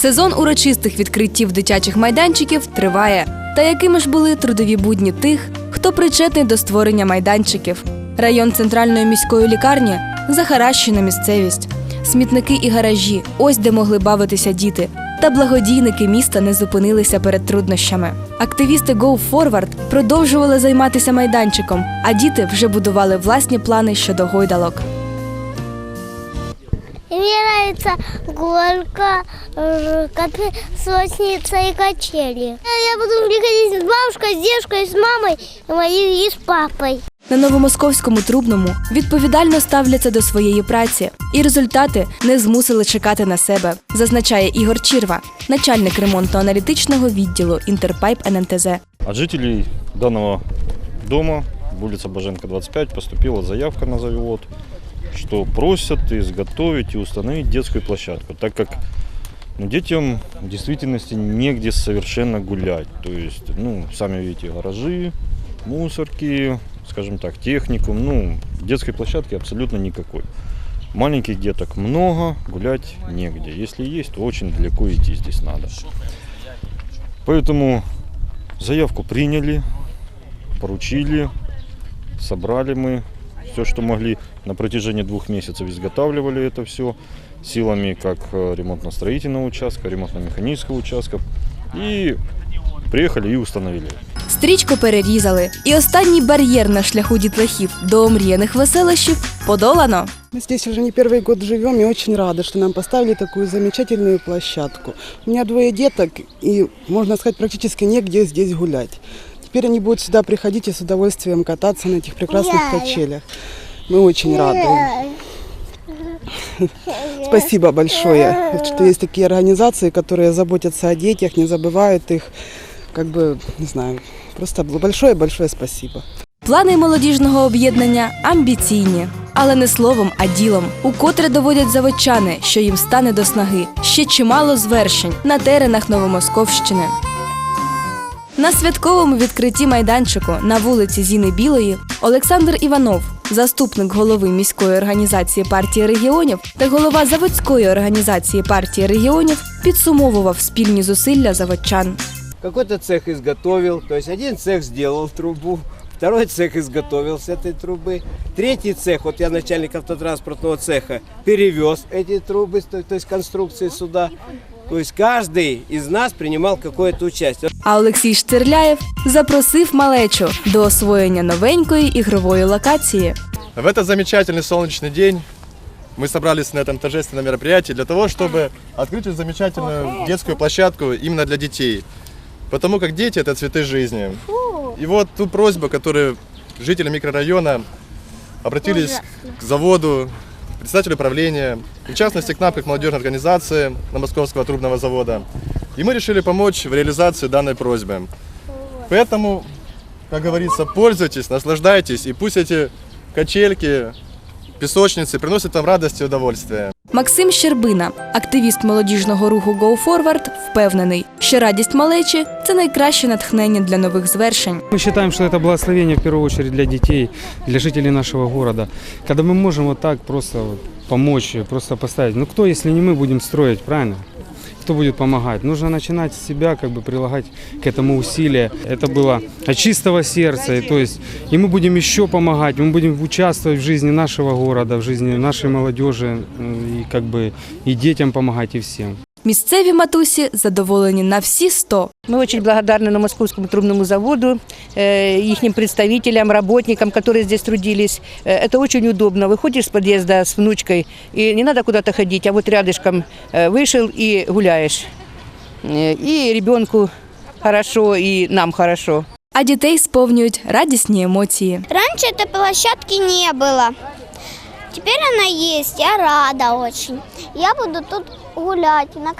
Сезон урочистих відкриттів дитячих майданчиків триває. Та якими ж були трудові будні тих, хто причетний до створення майданчиків? Район центральної міської лікарні захаращена місцевість, смітники і гаражі ось де могли бавитися діти. Та благодійники міста не зупинилися перед труднощами. Активісти Go Forward продовжували займатися майданчиком, а діти вже будували власні плани щодо гойдалок. И мне нравится горка, э, коты, сосница и качели. Я буду приходить с бабушкой, с дедушкой, с мамой и, моей, и с папой. На новомосковському трубному відповідально ставляться до своєї праці, і результати не змусили чекати на себе, зазначає Ігор Чірва, начальник ремонтно-аналітичного відділу Інтерпайп ННТЗ. От жителей данного дома, улица Боженко, 25, поступила заявка на завод, что просят изготовить и установить детскую площадку, так как ну, детям в действительности негде совершенно гулять. То есть, ну, сами видите, гаражи, мусорки, скажем так, техникум, ну, детской площадки абсолютно никакой. Маленьких деток много, гулять негде. Если есть, то очень далеко идти здесь надо. Поэтому Заявку приняли, поручили, собрали мы все, что могли. На протяжении двух месяцев изготавливали это все силами как э, ремонтно-строительного участка, ремонтно-механического участка. И приехали и установили. Стрічку перерізали, і останній бар'єр на шляху дітлахів до омріяних веселощів подолано. Мы здесь уже не первый год живем и очень рады, что нам поставили такую замечательную площадку. У меня двое деток и, можно сказать, практически негде здесь гулять. Теперь они будут сюда приходить и с удовольствием кататься на этих прекрасных Яй. качелях. Мы очень рады. Спасибо большое, что есть такие организации, которые заботятся о детях, не забывают их. Как бы, не знаю, просто большое-большое спасибо. Плани молодіжного об'єднання амбіційні, але не словом, а ділом. Укотре доводять заводчани, що їм стане до снаги ще чимало звершень на теренах Новомосковщини. На святковому відкритті майданчику на вулиці Зіни Білої Олександр Іванов, заступник голови міської організації партії регіонів та голова заводської організації партії регіонів, підсумовував спільні зусилля заводчан. Какой-то цех изготовил, то есть один цех сделал трубу, второй цех изготовил с этой трубы, третий цех, вот я начальник автотранспортного цеха, перевез эти трубы, то, то есть конструкции сюда. То есть каждый из нас принимал какое-то участие. А Олексій Штерляєв запросив малечу до освоєння новенької ігрової локації. В этот замечательный солнечный день мы собрались на этом торжественном мероприятии для того, чтобы открыть эту замечательную детскую площадку именно для детей. Потому как дети – это цветы жизни. И вот ту просьбу, которую жители микрорайона обратились к заводу, председателю правления, и в частности к нам, как молодежной организации на Московского трубного завода. И мы решили помочь в реализации данной просьбы. Поэтому, как говорится, пользуйтесь, наслаждайтесь, и пусть эти качельки, песочницы приносят вам радость и удовольствие. Максим Щербина, активіст молодіжного руху Go Forward, впевнений, що радість малечі це найкраще натхнення для нових звершень. Мы считаем, что это благословение в первую очередь для детей, для жителей нашего города. Когда мы можем вот так просто вот помочь, просто поставить. Ну кто, если не мы, будем строить, правильно? Кто будет помогать? Нужно начинать с себя, как бы прилагать к этому усилия. Это было от чистого сердца. И, то есть, и мы будем еще помогать, мы будем участвовать в жизни нашего города, в жизни нашей молодежи, э, и как бы и детям помогать, и всем. Місцеві матусі задоволені на всі 100. Мы очень благодарны на Московскому трубному заводу, э, их представителям, работникам, которые здесь трудились. Э, Это очень удобно. Выходишь с подъезда с внучкой, и не надо куда-то ходить, а вот рядышком э, вышел и гуляешь. Э, И ребенку хорошо, и нам хорошо. А дітей сповнюють радісні емоції. Раньше этой площадки не было. Теперь она есть, я рада очень. Я буду тут гулять на